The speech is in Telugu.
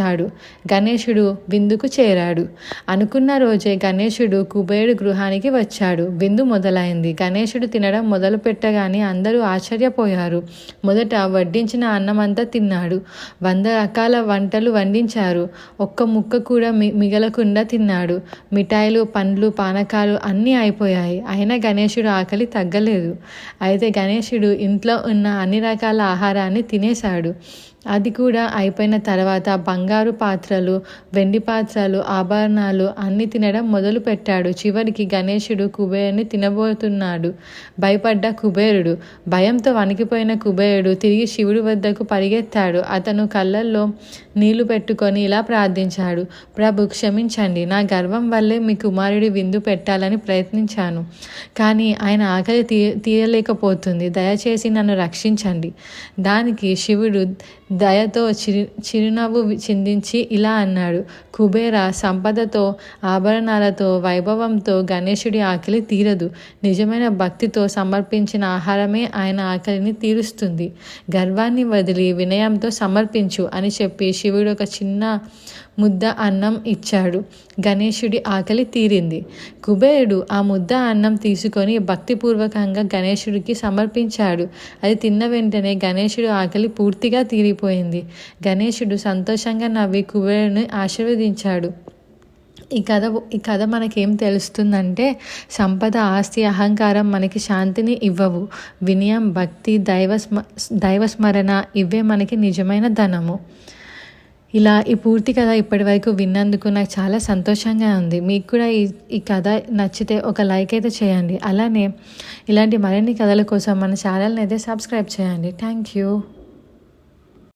చాడు గణేశుడు విందుకు చేరాడు. అనుకున్న రోజే గణేశుడు కుబేరుడు గృహానికి వచ్చాడు. విందు మొదలైంది. గణేశుడు తినడం మొదలు పెట్టగానే అందరూ ఆశ్చర్యపోయారు. మొదట వడ్డించిన అన్నమంతా తిన్నాడు. వంద రకాల వంటలు వండించారు. ఒక్క ముక్క కూడా మి మిగలకుండా తిన్నాడు. మిఠాయిలు పండ్లు పానకాలు అన్నీ అయిపోయాయి. అయినా గణేశుడు ఆకలి తగ్గలేదు. అయితే గణేశుడు ఇంట్లో ఉన్న అన్ని రకాల ఆహారాన్ని తినేశాడు. అది కూడా అయిపోయిన తర్వాత బంగారు పాత్రలు వెండి పాత్రలు ఆభరణాలు అన్నీ తినడం మొదలు పెట్టాడు చివరికి గణేశుడు కుబేరుని తినబోతున్నాడు. భయపడ్డ కుబేరుడు భయంతో వణికిపోయిన కుబేరుడు తిరిగి శివుడి వద్దకు పరిగెత్తాడు. అతను కళ్ళల్లో నీళ్ళు పెట్టుకొని ఇలా ప్రార్థించాడు ప్రభు క్షమించండి. నా గర్వం వల్లే మీ కుమారుడి విందు పెట్టాలని ప్రయత్నించాను. కానీ ఆయన ఆకలి తీ తీయలేకపోతుంది. దయచేసి నన్ను రక్షించండి. దానికి శివుడు దయతో చిరు చిరునవ్వు చిందించి ఇలా అన్నాడు. కుబేర సంపదతో ఆభరణాలతో వైభవంతో గణేశుడి ఆకలి తీరదు. నిజమైన భక్తితో సమర్పించిన ఆహారమే ఆయన ఆకలిని తీరుస్తుంది. గర్వాన్ని వదిలి వినయంతో సమర్పించు అని చెప్పి శివుడు ఒక చిన్న ముద్ద అన్నం ఇచ్చాడు. గణేశుడి ఆకలి తీరింది. కుబేరుడు ఆ ముద్ద అన్నం తీసుకొని భక్తిపూర్వకంగా గణేశుడికి సమర్పించాడు. అది తిన్న వెంటనే గణేశుడు ఆకలి పూర్తిగా తీరిపోయింది. గణేశుడు సంతోషంగా నవ్వి కుబేరుని ఆశీర్వదించాడు. ఈ కథ ఈ కథ మనకేం తెలుస్తుందంటే సంపద ఆస్తి అహంకారం మనకి శాంతిని ఇవ్వవు. వినయం భక్తి దైవ స్మ దైవస్మరణ ఇవే మనకి నిజమైన ధనము. ఇలా ఈ పూర్తి కథ ఇప్పటివరకు విన్నందుకు నాకు చాలా సంతోషంగా ఉంది. మీకు కూడా ఈ ఈ కథ నచ్చితే ఒక లైక్ అయితే చేయండి. అలానే ఇలాంటి మరిన్ని కథల కోసం మన ఛానల్ని అయితే సబ్స్క్రైబ్ చేయండి. Thank you.